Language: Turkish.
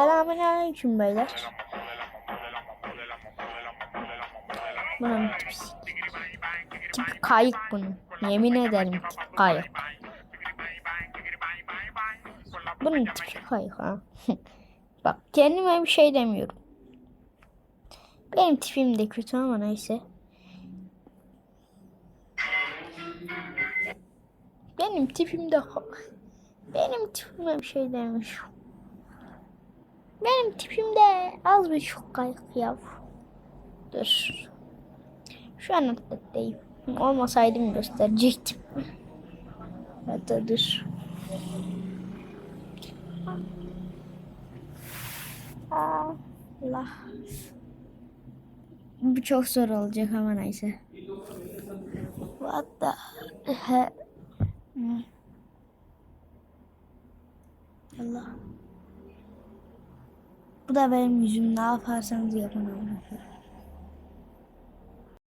Selamünaleyküm beyler. Bunun tipi, tipi kayık bunun. Yemin ederim tipi kayık. Bunun tipi kayık ha. Bak kendime bir şey demiyorum. Benim tipim de kötü ama neyse. Benim tipim de benim tipime bir şey demiş. Benim tipimde az bir çok kayık yav. Dur. Şu an atletteyim. Olmasaydım gösterecektim. Hatta dur. Allah. Bu çok zor olacak ama neyse. What the he- Hmm. Allah. Bu da benim yüzüm ne yaparsanız yapın.